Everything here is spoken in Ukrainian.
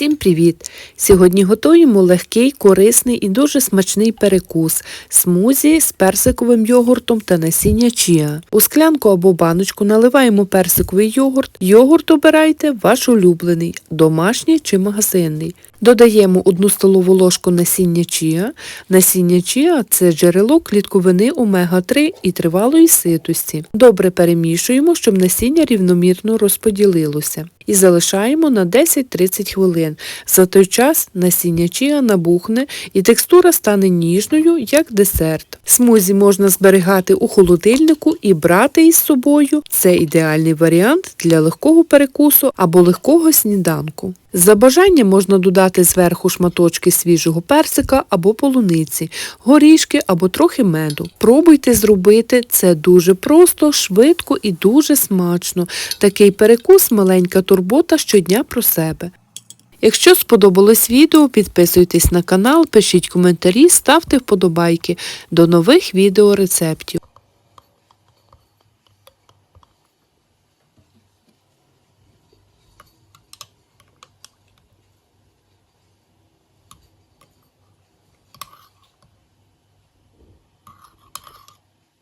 Всім привіт! Сьогодні готуємо легкий, корисний і дуже смачний перекус смузі з персиковим йогуртом та насіння чіа. У склянку або баночку наливаємо персиковий йогурт. Йогурт обирайте ваш улюблений, домашній чи магазинний. Додаємо 1 столову ложку насіння чіа. Насіння чіа – це джерело клітковини омега-3 і тривалої ситості. Добре перемішуємо, щоб насіння рівномірно розподілилося. І залишаємо на 10-30 хвилин. За той час насіння чия набухне і текстура стане ніжною, як десерт. Смузі можна зберігати у холодильнику і брати із собою. Це ідеальний варіант для легкого перекусу або легкого сніданку. За бажанням можна додати зверху шматочки свіжого персика або полуниці, горішки або трохи меду. Пробуйте зробити це дуже просто, швидко і дуже смачно. Такий перекус маленька турбота щодня про себе. Якщо сподобалось відео, підписуйтесь на канал, пишіть коментарі, ставте вподобайки. До нових відеорецептів.